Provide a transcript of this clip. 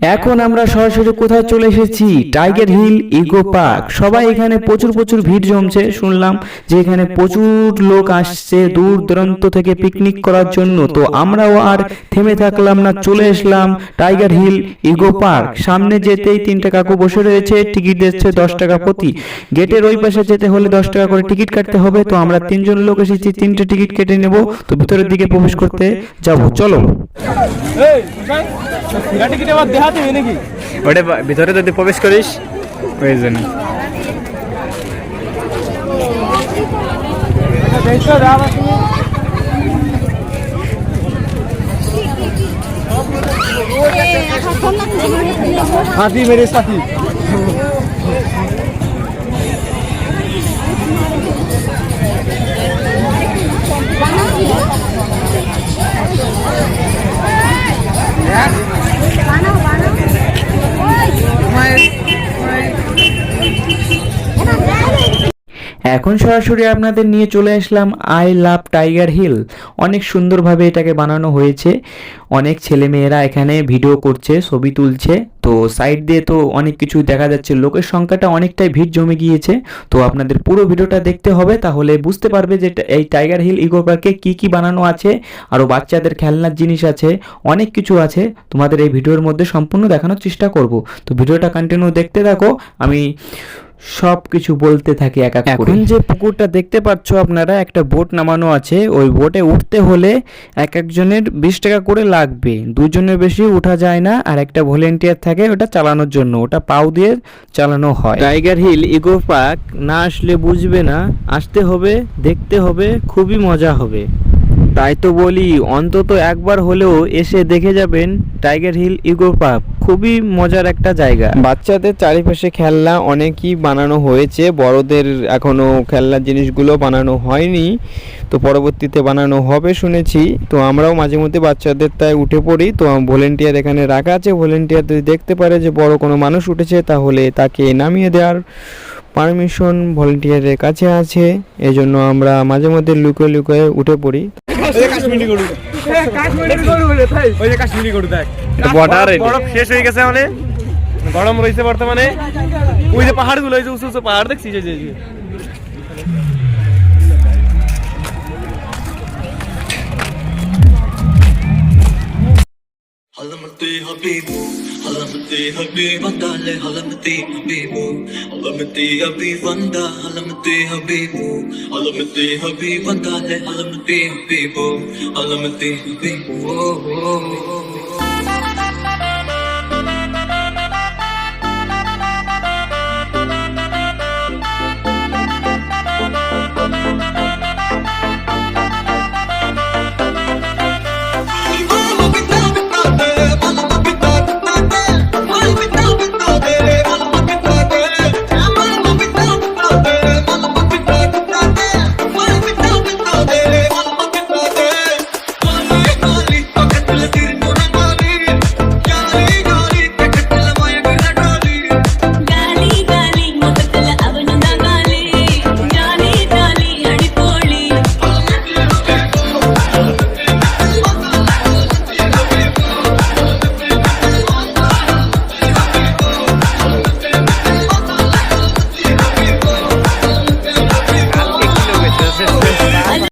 এখন আমরা সরাসরি কোথায় চলে এসেছি টাইগার হিল ইগো পার্ক সবাই এখানে প্রচুর প্রচুর ভিড় জমছে শুনলাম যে এখানে প্রচুর লোক আসছে দূর দূরান্ত থেকে পিকনিক করার জন্য তো আমরাও আর থেমে থাকলাম না চলে আসলাম টাইগার হিল ইগো পার্ক সামনে যেতেই তিনটা কাকু বসে রয়েছে টিকিট দিচ্ছে দশ টাকা প্রতি গেটের ওই পাশে যেতে হলে দশ টাকা করে টিকিট কাটতে হবে তো আমরা তিনজন লোক এসেছি তিনটে টিকিট কেটে নেব তো ভিতরের দিকে প্রবেশ করতে যাব চলো নাকি? ওটা বা- ভিতরে যদি প্রবেশ করিস ওই জন্য। হাতি মেরে সাথী। এখন সরাসরি আপনাদের নিয়ে চলে আসলাম আই লাভ টাইগার হিল অনেক সুন্দরভাবে এটাকে বানানো হয়েছে। অনেক ছেলেমেয়েরা এখানে ভিডিও করছে, ছবি তুলছে। তো সাইড দিয়ে তো অনেক কিছু দেখা যাচ্ছে। লোকের সংখ্যাটা অনেকটাই ভিড় জমে গিয়েছে। তো আপনাদের পুরো ভিডিওটা দেখতে হবে, তাহলে বুঝতে পারবে যে এই টাইগার হিল ইকো পার্কে কী কী বানানো আছে আরও বাচ্চাদের খেলনার জিনিস আছে, অনেক কিছু আছে। তোমাদের এই ভিডিওর মধ্যে সম্পূর্ণ দেখানোর চেষ্টা করব। তো ভিডিওটা কন্টিনিউ দেখতে থাকো। আমি সব কিছু বলতে থাকি এক এক এখন যে পুকুরটা দেখতে পাচ্ছ আপনারা একটা বোট নামানো আছে। ওই বোটে উঠতে হলে এক একজনের বিশ টাকা করে লাগবে। দুজনের বেশি উঠা যায় না আর একটা ভলেন্টিয়ার থাকে ওটা চালানোর জন্য। ওটা পাও দিয়ে চালানো হয়। টাইগার হিল ইকো পার্ক না আসলে বুঝবে না। আসতে হবে দেখতে হবে খুবই মজা হবে। তাই তো বলি, অন্তত একবার হলেও এসে দেখে যাবেন টাইগার হিল ইগো পার্ক। খুবই মজার একটা জায়গা। বাচ্চাদের চারিপাশে খেলনা অনেকই বানানো হয়েছে। বড়দের এখনও খেলনার জিনিসগুলো বানানো হয়নি। তো পরবর্তীতে বানানো হবে শুনেছি। তো আমরাও মাঝে মধ্যে বাচ্চাদের তাই উঠে পড়ি। তো ভলেন্টিয়ার এখানে রাখা আছে। ভলেন্টিয়ার যদি দেখতে পারে যে বড় কোনো মানুষ উঠেছে, তাহলে তাকে নামিয়ে দেওয়ার পারমিশন ভলেন্টিয়ারের কাছে আছে। এজন্য আমরা মাঝে মধ্যে লুকোয় লুকোয় উঠে পড়ি। কাশ্মীরি গরু। কাশ্মীরের গরু বলে তাই? ওই যে কাশ্মীরি গরু দেখ। Border বরফ- বরফ শেষ হয়ে গেছে মানে। গরম রয়েছে বর্তমানে। ওই যে পাহাড়গুলো ওই যে উঁচু উঁচু পাহাড় দেখছিস? যে। علمتي حبيبو علمتي حبيب دالي علمتي حبيبو علمتي حبيب دا علمتي حبيبو علمتي حبيب دالي علمتي حبيبو علمتي حبيبو